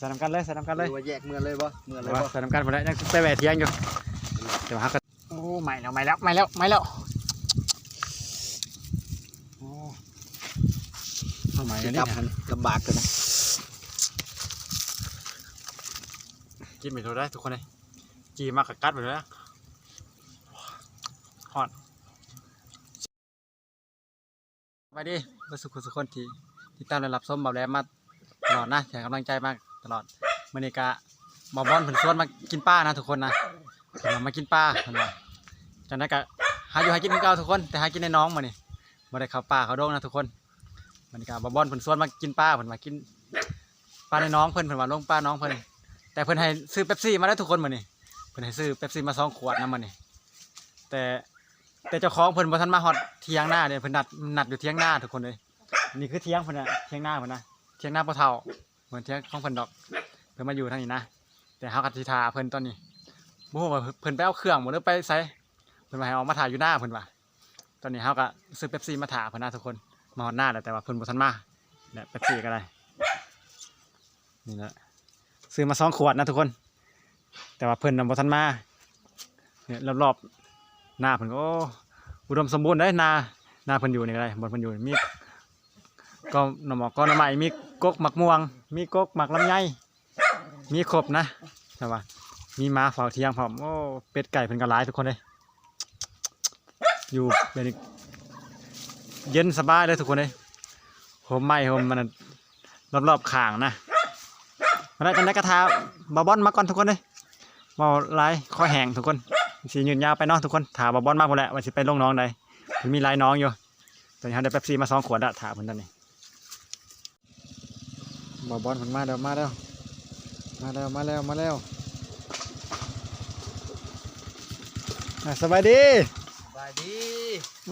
ใส่น้ำกันเลยใส่น้ำกันเลยหรือว่าแยกเมือเลยบ่เมือเลยว่าบ่ใส่น้ำกันหมดแล้วยังไปแหวะเทียงอยู่เดี๋ยวหากันโอ้ไม่แล้วไม่แล้วไม่แล้วไม่แล้วโอ้เอาไม่แล้วนี่จับนะมันลำบากกันนะกินไปดูได้ทุกคนเลยจีมากกับกัดไปเลยนะฮอดไปดิเพื่อสุขสุขคนที่ที่ตามและรับส้มแบบแรมมา ตลอดนะแข่งกำลังใจมากตลอดเมอนิกาบอบอลเพิ่นชวนมากินป้านะทุกคนนะเพิ่นว่ามากินป้าเพิ่นว่าจากนั้นก็หาอยู่หากินคือเก่าทุกคน แต่หากินในน้องมานี่บ่ได้เข้าป่าเขาโดงนะทุกคนมอนิกาบอบอลเพิ่นชวนมากินป้าเพิ่นมากินป้าในน้องเพิ่นเพิ่นว่าลงป้าน้องเพิ่นแต่เพิ่นให้ซื้อเป๊ปซี่มาได้วทุกคนมื้อนี้เพิ่นให้ซื้อเป๊ปซี่มาสองขวดนำมื้อนี้แต่แต่เจ้าของเพิ่นบ่ทันมาฮอดเที่ยงหน้าเด้เพิ่นนัดนัดอยู่เที่ยงหน้าทุกคนเลยนี่คือเที่ยงเพิ่นน่ะเที่ยงหน้าเพิ่นนะ เทียงหน้าพ่อเฒ่าเหมือนเทียงของเพิ่นดอก เพิ่นมาอยู่ทางนี้นะ แต่เฮาก็สิทาเพิ่นตอนนี้บ่ฮู้ว่าเพิ่นไปเอาเครื่องบ่หรือไปไสเพิ่นว่าให้ออกมาถ่ายอยู่หน้าเพิ่นว่าตอนนี้เฮาก็ซื้อเป๊ปซี่มาถ่าเพิ่นนะทุกคนมาฮอดหน้าแล้วแต่ว่าเพิ่นบ่ทันมาเนี่ยเป๊ปซี่ก็ได้นี่แหละซื้อมาสองขวดนะทุกคน แต่ว่าเพิ่นนำบ่ทันมาเนี่ยรอบๆหน้าเพิ่นก็โอ้อุดมสมบูรณ์ได้หนาหน้าเพิ่นอยู่นี่ก็ได้บนเพิ่นอยู่มีก็หน่อหมอกก็หน่อไม้มี กกหมักม่วง มีกกหมักลำไยมีครบนะใช่ปะมีม้าเฝ้าเทียงพร้อมโอ้เป็ดไก่เพิ่นก็หลายทุกคนเลยอยู่แบบนี้เย็นสบายเลยทุกคนเลยโฮมไม้โฮมมันรอบๆข้างนะมาได้กันได้กระทาบาบอนมาก่อนทุกคนเลยมาลายคอยแห้งทุกคนสียืนยาวไปเนาะทุกคนถาบาบอนมากหมดแหละว่าสิไปลงน้องใดมันมีลายน้องอยู่ตอนนี้เขาได้เป๊ปซี่มาสองขวดอะถาเพิ่นตอนนี้ บาบอนเพิ่นมาแล้วมาแล้วมาแล้วมาแล้วมาแล้วอะสบายดีสบายดี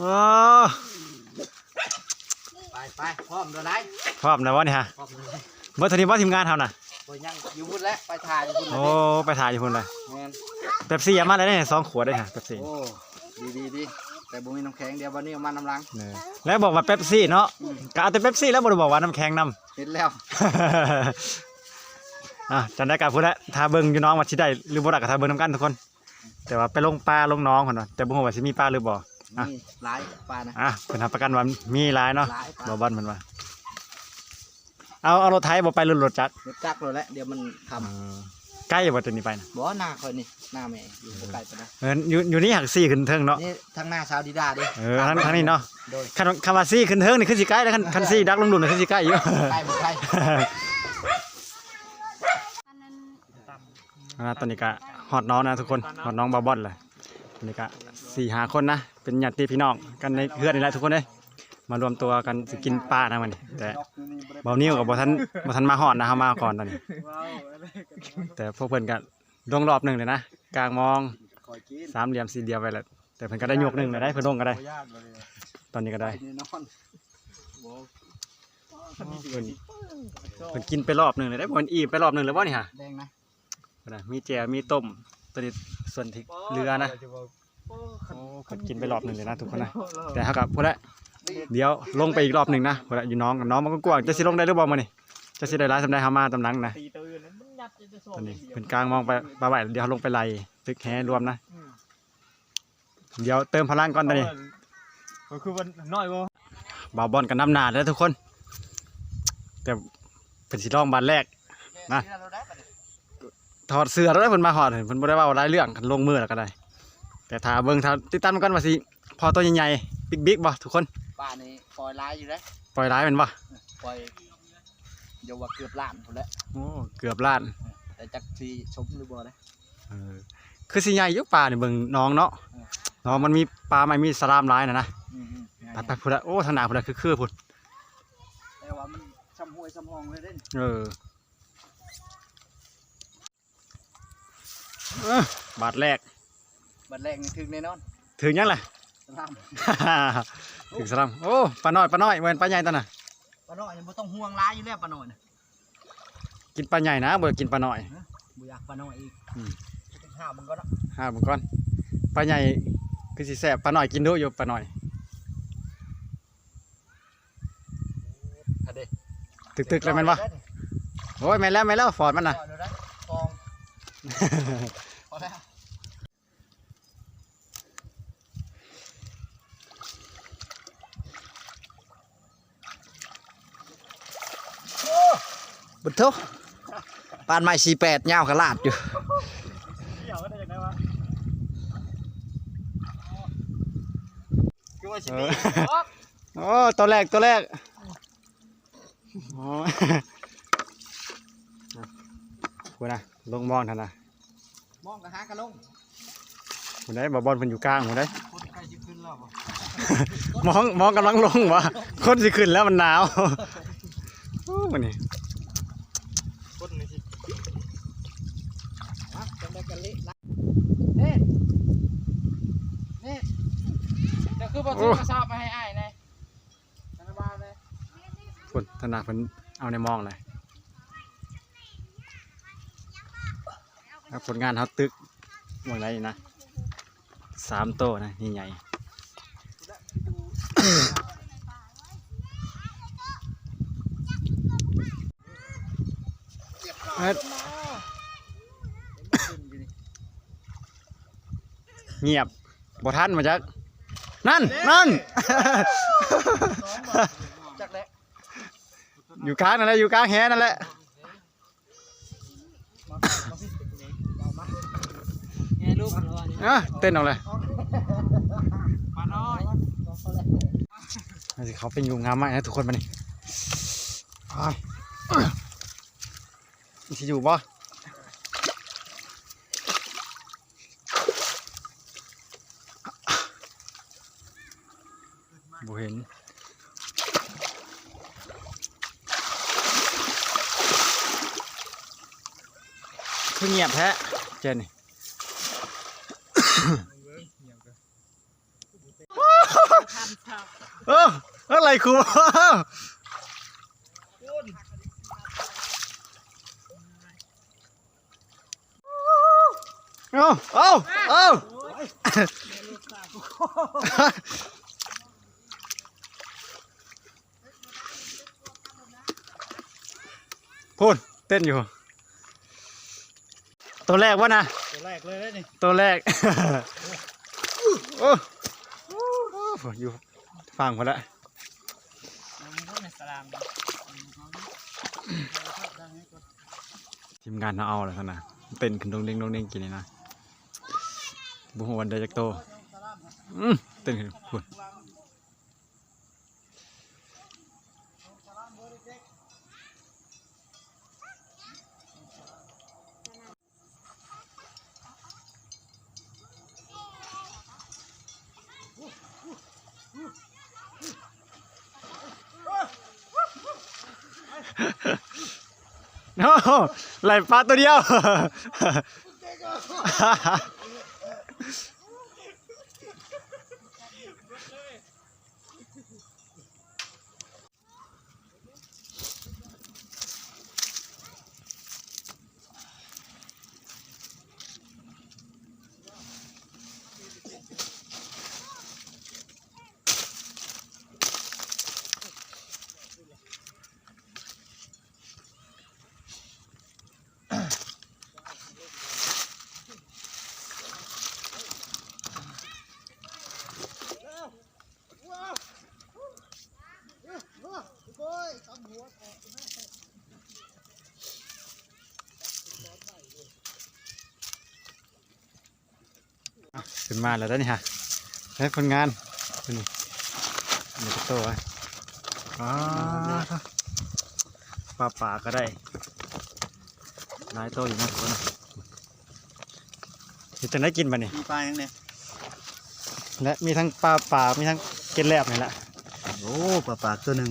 ว้าไปไปพร้อมเดี๋ยวไหนพร้อมนะวะนี่ฮะพร้อมเลยเมื่อทีนี้ว่าทีมงานเขาน่ะโอ้ยยังอยู่พุ่นแล้วไปถ่ายอยู่พุ่นแล้วโอ้ไปถ่ายอยู่พุ่นเลยแม่นเป๊ปซี่เอามาแล้วเนี่ยสองขวดได้ฮะเป๊ปซี่โอ้ดีดีดี แต่บ่มีน้ำแข็งเดี๋ยววันนี้เอามาน้ำลังเนี่ยแล้วบอกว่าเป๊ปซี่เนาะก็เอาแต่เป๊ปซี่แล้วบ่ได้บอกว่าน้ำแข็งนำ เห็นแล้ว อะจันได้กับพูดแล้วทาเบิงอยู่น้องว่าสิได้หรือบ่ได้ก็ทาเบิงนํกันทุกคน แต่ว่าไปลงปลาลงน้องพุ่นว่าแต่บ่ฮู้ว่าสิมีปลาหรือบ่ อะมีหลายปลานะ อะเพิ่นรับประกันว่ามีหลายเนาะหลายปลา บ่บ่อนมันว่า เอาเอารถไถบ่ไปรถรถจักรเดี๋ยวจักเลยแหละเดี๋ยวมันทเออ ใกล้บ่ตัวนี้ไปนะำบ่หน้าคอยนี่หน้าแม่อยู่บ่ไกลไปนะเอออยู่อยู่นี่หักซี่ขึ้นเทิงเนาะนี่ทางหน้าชาวดีดาดิเออทางทางนี้เนาะโดยคันคันว่าซี่ขึ้นเทิงนี่คือสิใกล้แล้วคันคันซี่ดักลงดุนนี่คือสิใกล้อยู่ใกล้บ่ใกล้อ่าตอนนี้ก็ฮอดน้องนะทุกคนฮอดน้องบาบอนเลยตอนนี้ก็สี่หาคนนะเป็นญาติพี่น้องกันในเพื่อนนี่แหละทุกคนเลยมารวมตัวกันสิกินปลานะมันนี่แต่เบานิ้วกับบทันบทันมาฮอดนะเขามาก่อนตอนนี้ แต่พวกเพื่อนก็ลงรอบหนึ่งเลยนะกลางมองคอยกินสามเหลี่ยมสี่เหลี่ยมไปแล้วแต่เพื่อนก็ได้ยกหนึ่งเลยได้เพื่อนลงก็ได้ตอนนี้ก็ได้แน่นอนบ่เพื่อนเพื่อนกินไปรอบหนึ่งเลยได้เพื่อนอีกไปรอบหนึ่งเลยว่านี่ฮะแดงนะเพิ่นน่ะมีแจวมีต้มตัวนี้ส่วนที่เรือนะโอ้เพิ่นกินไปรอบหนึ่งเลยนะทุกคนนะแต่ถ้ากับพวกละเดี๋ยวลงไปอีกรอบหนึ่งนะพวกละอยู่น้องน้องมันก็กว้างจะสิลงได้หรือเปล่ามานี่จะสิได้ร้ายสำได้เฮามาตำหลังนะ ตอนนี้เพิ่นกลางมองไปปลาไหวเดี๋ยวเขาลงไปไล่ตึกแหรวมนะ เดี๋ยวเติมพลังก่อนตอนนี้ก็คือวันน้อยบ่บ่าวบอลกันน้ำหนาแล้วทุกคน แต่เป็นสิลองบานแรกนะถอดเสื้อแล้วได้เพิ่นมาหอดเพิ่นบ่ได้เว้าหลายเรื่องกันลงมือแล้วก็ได้ แต่ถ้าเบิ่งถ้าติดตามกันว่าสิพอตัวใหญ่ๆบิ๊กๆบ่ทุกคนป้านี่ปล่อยลายอยู่เลยปล่อยร้ายเป็นบ่ปล่อย เดี๋ยวว่าเกือบล้านพุ่นแล้วโอ้เกือบล้านแต่จักทีชมหรือบ่นะเออคือสิใหญ่อยุป่านี่เบิ่งน้องเนาะน้องมันมีปลาไม่มีสลามหลายน่ะนะอืมไปไปพุ่นละโอ้ทางหน้าพุ่นละคือคือพุ่นแต่ว่ามันซ้ำห้วยซ้ำห้องเลยเด้นเออเอ้อบาทแรกบัดแรกนี่ถึงแน่นอนถึงยังล่ะ สลาม ถึงสลามโอ้ปลาน้อยปลาน้อยเว้นปลาใหญ่ตอนน่ะ ป้าน้อยยังบ่ต้องห่วงลายอยู่แล้วป้าน้อยน่ะกินปลาใหญ่นะบ่ได้กินปลาน้อย บ่อยากป้าน้อยอีกอืมถึงห้ามันก็เนาะห้าเบิ่งก่อนปลาใหญ่คือสิแซ่บปลาน้อยกินดูอยู่ปลาน้อยถ้าเด้ตึกๆเลยแม่นบ่โอ้ยไม่แล้วไม่แล้วฟอร์ดมันน่ะปล่อยเลยนะกอง พอแล้ว บุญทุกปานไม้สี่แปดยาวขลาดอยู่เกี่ยวก็ได้ยังไงวะคือว่าชิเอมีอโอ้ตัวแรกตัวแรกโอ้ยกูนะลงมองทันนะมองกระหากระลงกูได้บอลเพิ่นอยู่กลางกูได้คนใกล้จะขึ้นแล้วบ่มองมองกำลังลงวะคนสิขึ้นแล้วมันหนาวโอ้มันนี่คนนี่สิ นะจำได้กันเละนะนี่นี่เดี๋ยวคือ บ่ซื้อกระสอบมาให้อ้ายนะธนบาลเลยคนถนัดเพิ่นเอาในมองเลยแล้วผลงานเขาตึกหมดไรนะสามโตนะนี่ใหญ่เฮ็ดเงียบบ่ทันมาจัก นั่นนั่น จักแหละอยู่กลางนั่นแหละอยู่กลางแหนั่นแหละไงลูกมันว่าเนี่ยเอ้อเต้นเอาเลยมาน้อยเอาสิเขาเป็นอยู่งามมากนะทุกคนมานี่ไปมันสิอยู่บ่บ่ เห็น คือเงียบแท้เจนนี่เอออะไรครูเอาเอาเอา พูดเต้นอยู่ ตัวแรกวะนะ ตัวแรกเลยได้นี่ตัวแรก โอ้โอ้อยู่ฟังพอละสลามทีมงานเราเอาแล้วนะเต้นขึ้นดงเด้งดงเด้งกินเลยนะบุหัวันเดจักโตอืมเต้นขึ้นพูด ไหลปลาตัวเดียว ขึ้นมาแล้วได้อนี่ฮะได้ผลงานตัวนี้นี่ก็โตไว้อ๋อปลาป่าก็ได้หลายโตอยู่นะทุกคนเดี๋ยวจะได้กินบ่เนี่ยมีปลาอย่างเนี้ยและมีทั้งปลาป่ามีทั้งเกล็ดแลบนี่แหละโอ้ปลาปากตัวหนึ่ง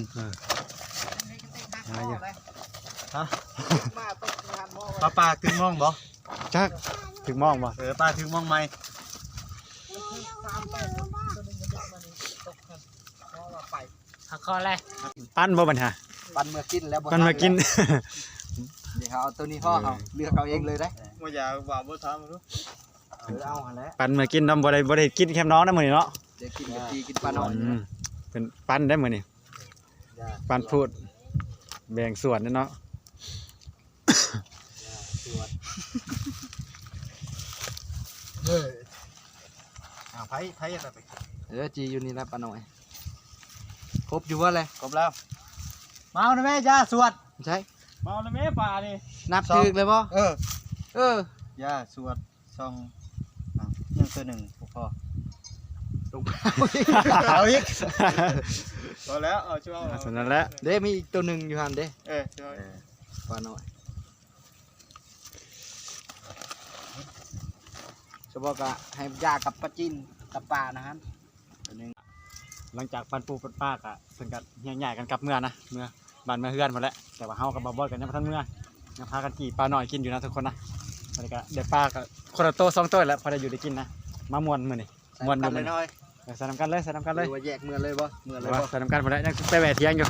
หาอยู่ฮะมาตกงานมอปลาปากถึงมองบ่จักถึงมองบ่เออปลาถึงมองไหม หัก คอเลยปั้นบ่บันฮะปันเมื่อกินแล้วบ่ปั้นมากิน เดี๋ยวเขาเอาตัวนี้พ่อเขาเลือกเอาเองเลยได้ว่าอยากว่าบ่ถามรู้เออเอาหันแล้วปั้นมากินน้ำบ่ได้บ่ได้กินแคมน้องนะมื้อนี้เนาะเดี๋ยวกินกับจีกินปลาหน่อยอืมเป็นปั้นได้มื้อนี้ปั้นพูด แบ่งส่วนเด้อเนาะเฮ้ยอ่าไผไผอะไรไปเออจีอยู่นี่แล้วปะหน่อย ครบอยู่ว่าเลยครบแล้วมาเอาหน่อยแม่ย่าสวด ใช่มาเอาหน่อยแม่ป่านี่นับสอง ถึกเลยบ่เออเออย่าสวดซองอะยังตัวหนึ่งพอลงเอาอีกพอแล้วเอาช่วยอะเอาสำนั้นแหละเด้มีอีกตัวหนึ่งอยู่หันเด้เออช่วยปะหน่อยสบอกกะให้ยากับปะจินกับปลานะฮะตัวหนึง หลังจากปันปูปันป้ากะเพิ่นก็เฮียใหญ่กันกลับเมื่อนะเมื่อบ้านเมื่อเฮือนหมดแล้วแต่ว่าเฮากับบ่บ่กันยังบ่ทันเมื่อยังพากันกี่ปลาหน่อยกินอยู่นะทุกคนนะบรรยากาศเด็ดปลาก็คนละโตสองโตแล้วพอได้อยู่ได้กินนะมามวนมื้อนี้มวนอกัยู่นเลมื้อยนี้น้อยใส่น้ำกันเลยใส่น้ำกันเลยหรือว่าแยกเมือเลยบ่เมือเลยบ่ใส่น้ำกันหมดแล้วยังไปแหวะเที่ยงอยู่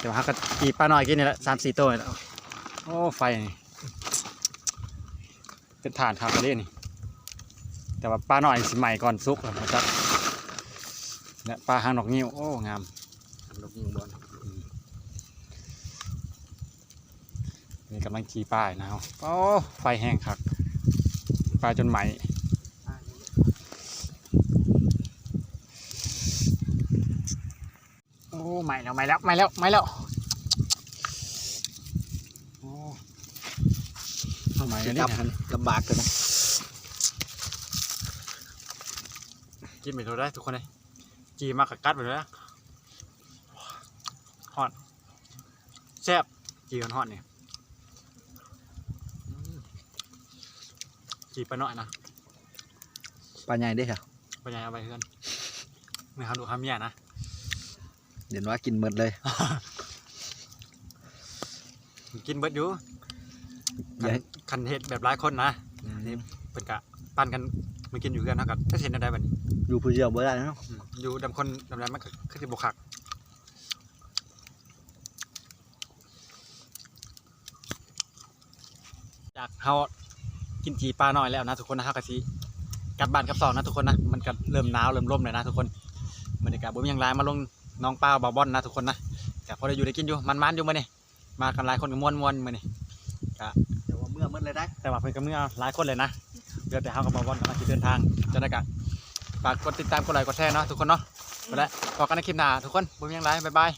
เดี๋ยวหากันกี่ปลาหน่อยกินนี่แหละสามสี่โตนี่แหล้วโอ้ไฟนี่เป็นฐานคาร์เล่นี่แต่ว่าปลาหน่อยสิใหม่ก่อนซุกแล้วนะครับ และปลาหางนกนิ้วโอ้งามลูกยิงบอลนี่กำลังขี่ปลาอยู่นะครับโอ้ไฟแห้งคักปลาจนไหมโอ้ไหมแล้วไหมแล้วไหมแล้วไหมแล้วโอ้เอาไหมแล้วนี่จับนะลำบากกันนะกินไปเท่าได้ทุกคนเลย จีมากกับกัดไปเลยนะฮอตแซ่บจีกันฮอตเนี่ยอืมจีไปหน่อยนะปลาใหญ่เด้ค่ะไปยังเอาไปเพื่อนเมื่อเขาดูคำเมียนะ เดี๋ยวว่ากินหมดเลย กินเบิดอยู่อย่าให้คันเห็ดแบบหลายคนนะนี่เป็นกะปั้นกันมากินอยู่กันเท่ากับถ้าเห็นอะไรแบบนี้อยู่ผู้เดียวบ่ได้เนาะ อืมอยู่ดำคนดำแรงมันก็คือสิบกคักจากเขากินจีปลาหน่อยแล้วนะทุกคนนะฮะกะสิกลับบ้านกลับซองนะทุกคนนะมันก็เริ่มหนาวเริ่มร่มเลยนะทุกคนบรรยากาศบ่มีหยังหลายมาลงน้องปลาบาบอนนะทุกคนนะแต่พอได้อยู่ได้กินอยู่มันๆอยู่มื้อนี้มากันหลายคนก็ม่วนๆมื้อนี้เดี๋ยวว่าเมื่อหมดเลยได้แต่ว่าเพิ่นก็มีหลายคนเลยนะเหลือแต่เฮากับบาบอนกำลังจะเดินทางจะได้กะ ฝากกดติดตามกดไลค์กดแชร์เนาะทุกคนเนาะไปแล้วพอกันในคลิปหน้าทุกคนบ่มีหยังไรบ๊ายบาย